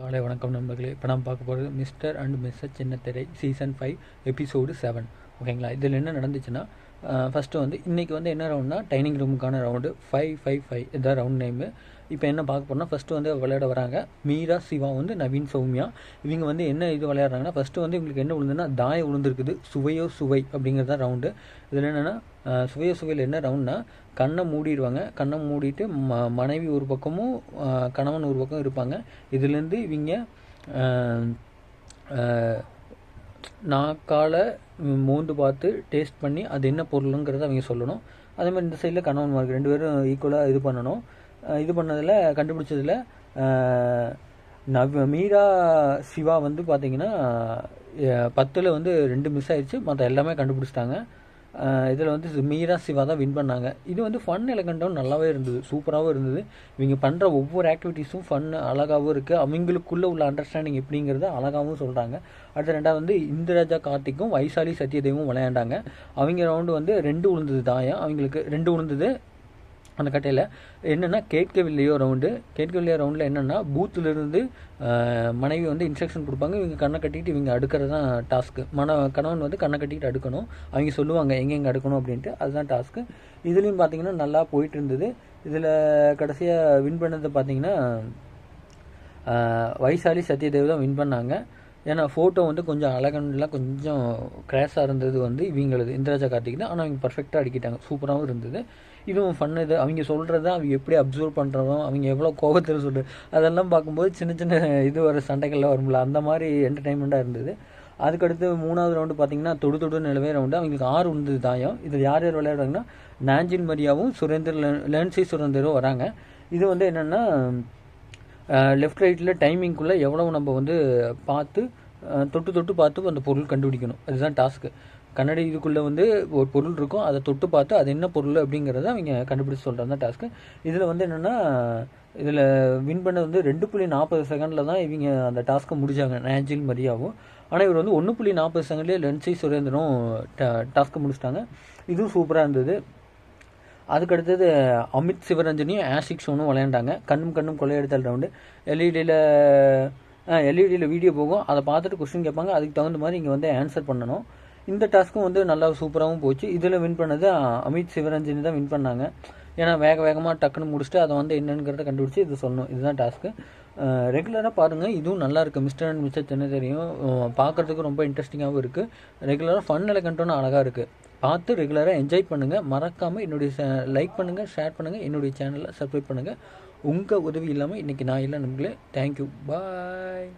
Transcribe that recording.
காலை வணக்கம் நண்பர்களே. இப்போ நம்ம பார்க்க போகிறது மிஸ்டர் அண்ட் மிஸ்ஸஸ் திரை சீசன் ஃபைவ் எபிசோடு செவன் ஓகேங்களா இதில் என்ன நடந்துச்சுன்னா ஃபஸ்ட்டு வந்து இன்றைக்கி வந்து என்ன ரவுண்ட்னா டைனிங் ரூமுக்கான ரவுண்டு ஃபைவ் ஃபைவ் ஃபைவ் இதான் ரவுண்ட் நேமு இப்போ என்ன பார்க்க போறோம்னா ஃபஸ்ட்டு வந்து விளையாட வராங்க. மீரா சிவா வந்து நவீன் சௌமியா. இவங்க வந்து என்ன இது விளையாடுறாங்கன்னா ஃபஸ்ட்டு வந்து இவங்களுக்கு என்ன விழுந்துன்னா தாயம் விழுந்திருக்குது சுவையோ சுவை அப்படிங்கிறது தான் ரவுண்டு இதில் என்னென்னா சுவையோ சுவையில் என்ன ரவுண்ட்னா கண்ணை மூடிடுவாங்க. கண்ணை மூடிட்டு ம மனைவி ஒரு பக்கமும் கணவன் ஒரு பக்கம் இருப்பாங்க. இதுலேருந்து இவங்க நாக்கால மோந்து பார்த்து டேஸ்ட் பண்ணி அது என்ன பொருளுங்கிறத அவங்க சொல்லணும். அதே மாதிரி இந்த சைடில் கணவன் ரெண்டு பேரும் ஈக்குவலாக இது பண்ணணும். இது பண்ணதில் கண்டுபிடிச்சதில் நவ் மீரா சிவா வந்து பார்த்தீங்கன்னா பத்தில் வந்து ரெண்டு மிஸ் ஆயிடுச்சு மற்ற எல்லாமே கண்டுபிடிச்சிட்டாங்க. இதில் வந்து மீரா சிவா தான் வின் பண்ணாங்க. இது வந்து ஃபன் எலகண்ட்டும் நல்லாவே இருந்தது சூப்பராகவும் இருந்தது. இவங்க பண்ணுற ஒவ்வொரு ஆக்டிவிட்டீஸும் ஃபன் அழகாகவும் இருக்குது அவங்களுக்குள்ளே உள்ள அண்டர்ஸ்டாண்டிங் எப்படிங்கிறத அழகாகவும் சொல்கிறாங்க அடுத்த ரெண்டாவது வந்து இந்திராஜா கார்த்திக்கும் வைசாலி சத்யதேவும் விளையாண்டாங்க. அவங்க ரவுண்டு வந்து ரெண்டு உளுந்தது தாயம் அவங்களுக்கு ரெண்டு உளுந்தது அந்த கட்டையில் என்னென்னா கேட்கவில்லையோ ரவுண்டு கேட்கவில்லையோ ரவுண்டில் என்னென்னா பூத்துலேருந்து மனைவி வந்து இன்ஸ்ட்ரக்ஷன் கொடுப்பாங்க. இவங்க கண்ணை கட்டிட்டு இவங்க அடுக்கிறது தான் டாஸ்க்கு மன கணவன் வந்து கண்ணை கட்டிக்கிட்டு அடுக்கணும். அவங்க சொல்லுவாங்க எங்கெங்கே அடுக்கணும்? அப்படின்ட்டு. அதுதான் டாஸ்க்கு இதுலேயும் பார்த்தீங்கன்னா நல்லா போயிட்டு இருந்தது இதில் கடைசியாக வின் பண்ணது பார்த்தீங்கன்னா வைசாலி சத்யதேவ் தான் வின் பண்ணாங்க. ஏன்னா ஃபோட்டோ வந்து கொஞ்சம் அழகன்லாம் கொஞ்சம் கிராஷாக இருந்தது வந்து இவங்களது இந்திராஜா கார்த்திக் தான். ஆனால் அவங்க பர்ஃபெக்டாக அடிக்கிட்டாங்க. சூப்பராகவும் இருந்தது. இதுவும் ஃபன் இது அவங்க சொல்கிறத அவங்க எப்படி அப்சர்வ் பண்ணுறதும் அவங்க எவ்வளோ கோபத்தில் சொல்கிறது அதெல்லாம் பார்க்கும்போது சின்ன சின்ன இது வர சண்டைகள்லாம் வரும்ல. அந்த மாதிரி என்டர்டைன்மெண்ட்டாக இருந்தது. அதுக்கடுத்து மூணாவது ரவுண்டு பார்த்தீங்கன்னா தொடு தொடு நிலவே ரவுண்டு அவங்களுக்கு ஆறு உண்டு தாயம். இதில் யார் யார் விளையாடுறாங்கன்னா நாஞ்சின் மரியாவும் சுரேந்தர் லே- லேன்சி சுரேந்தரும் வராங்க. இது வந்து என்னென்னா லெஃப்ட் ரைட்டில் டைமிங்குள்ளே எவ்வளவு நம்ம வந்து பார்த்து தொட்டு தொட்டு பார்த்து அந்த பொருள் கண்டுபிடிக்கணும். அதுதான் டாஸ்க்கு கண்ணாடி இதுக்குள்ளே வந்து ஒரு பொருள் இருக்கும். அதை தொட்டு பார்த்து அது என்ன பொருள் அப்படிங்கிறத அவங்க கண்டுபிடிச்சு சொல்கிறது தான் டாஸ்க்கு இதில் வந்து என்னென்னா இதில் வின் பண்ணது வந்து ரெண்டு புள்ளி நாற்பது செகண்டில் தான் இவங்க அந்த டாஸ்க்கை முடிச்சாங்க. நேஜில் மரியாவும் ஆனால் இவர் வந்து ஒன்று புள்ளி நாற்பது செகண்ட்லேயே லென்சி சுரேந்திரனும் டாஸ்க்கை முடிச்சிட்டாங்க. இதுவும் சூப்பராக இருந்தது. அதுக்கடுத்தது அமித் சிவரஞ்சனியும் ஆஷிக் ஷோனும் விளையாண்டாங்க. கண்ணும் கண்ணும் கொள்ளையடித்தல் ரவுண்டு எல்இடியில் எல்இடியில் வீடியோ போகும். அதை பார்த்துட்டு கொஸ்டின் கேட்பாங்க. அதுக்கு தகுந்த மாதிரி இங்கே வந்து ஆன்சர் பண்ணணும். இந்த டாஸ்க்கும் வந்து நல்லா சூப்பராகவும் போச்சு. இதில் வின் பண்ணது அமித் சிவரஞ்சனி தான் வின் பண்ணாங்க. ஏன்னா வேக வேகமாக டக்குன்னு முடிச்சுட்டு அதை வந்து என்னங்கிறத கண்டுபிடிச்சி இது சொல்லணும். இதுதான் டாஸ்க்கு ரெகுலராக பாருங்கள் இதுவும் நல்லா இருக்குது மிஸ்டர் அண்ட் மிஸ்டர் சென்னை தெரியும்? பார்க்குறதுக்கு ரொம்ப இன்ட்ரெஸ்டிங்காகவும் இருக்குது ரெகுலராக ஃபன் எலகண்ட்டும் அழகாக இருக்குது பார்த்து ரெகுலராக என்ஜாய் பண்ணுங்கள் மறக்காமல் என்னுடைய லைக் பண்ணுங்கள் ஷேர் பண்ணுங்கள் என்னுடைய சேனலை சப்ஸ்கிரைப் பண்ணுங்கள் உங்கள் உதவி இல்லாமல் இன்றைக்கி நான் இல்லை நம்பளே தேங்க்யூ பாய்